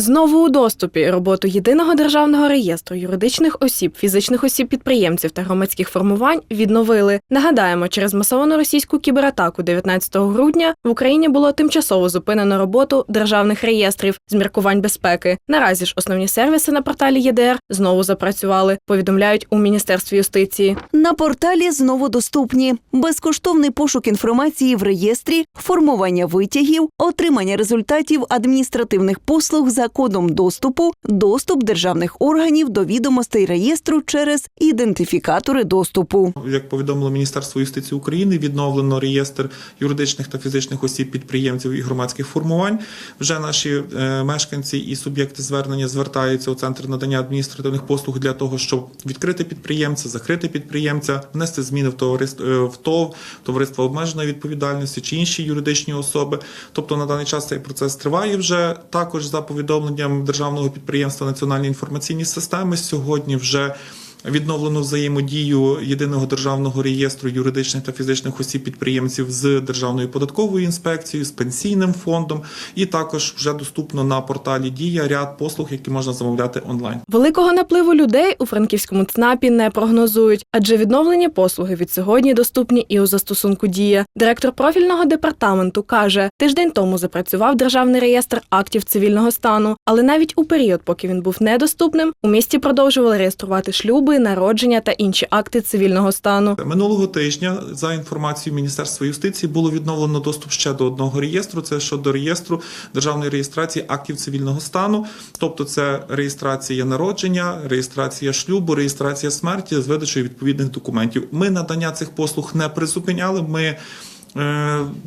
Знову у доступі роботу єдиного державного реєстру юридичних осіб, фізичних осіб підприємців та громадських формувань відновили. Нагадаємо, через масовану російську кібератаку 19 грудня в Україні було тимчасово зупинено роботу державних реєстрів з міркувань безпеки. Наразі ж основні сервіси на порталі ЄДР знову запрацювали. Повідомляють у міністерстві юстиції. На порталі знову доступні безкоштовний пошук інформації в реєстрі, формування витягів, отримання результатів адміністративних послуг за кодом доступу, доступ державних органів до відомостей реєстру через ідентифікатори доступу. Як повідомило Міністерство юстиції України, відновлено реєстр юридичних та фізичних осіб підприємців і громадських формувань. Вже наші е, мешканці і суб'єкти звернення звертаються у центр надання адміністративних послуг для того, щоб відкрити підприємця, закрити підприємця, внести зміни в товариство е, в ТОВ, товариство обмеженої відповідальності чи інші юридичні особи. Тобто на даний час цей процес триває вже. Також за повідомленням державного підприємства Національні інформаційні системи сьогодні вже. Відновлено взаємодію єдиного державного реєстру юридичних та фізичних осіб підприємців з Державною податковою інспекцією, з пенсійним фондом, і також вже доступно на порталі Дія ряд послуг, які можна замовляти онлайн. Великого напливу людей у франківському ЦНАПі не прогнозують, адже відновлені послуги від сьогодні доступні і у застосунку Дія. Директор профільного департаменту каже, тиждень тому запрацював державний реєстр актів цивільного стану, але навіть у період, поки він був недоступним, у місті продовжували реєструвати шлюби, народження та інші акти цивільного стану. Минулого тижня, за інформацією Міністерства юстиції, було відновлено доступ ще до одного реєстру. Це щодо реєстру державної реєстрації актів цивільного стану, тобто це реєстрація народження, реєстрація шлюбу, реєстрація смерті з видачею відповідних документів. Ми надання цих послуг не призупиняли. Ми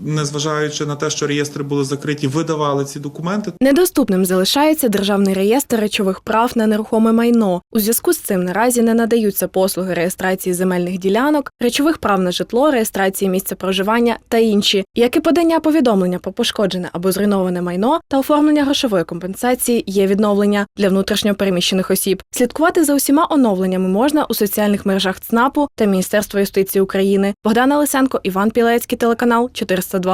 Незважаючи на те, що реєстри були закриті, видавали ці документи. Недоступним залишається державний реєстр речових прав на нерухоме майно. У зв'язку з цим наразі не надаються послуги реєстрації земельних ділянок, речових прав на житло, реєстрації місця проживання та інші, як і подання повідомлення про пошкоджене або зруйноване майно та оформлення грошової компенсації є відновлення для внутрішньо переміщених осіб. Слідкувати за усіма оновленнями можна у соціальних мережах ЦНАПу та Міністерства юстиції України. Богдана Лисенко, Іван Пілецький, телеканал 402.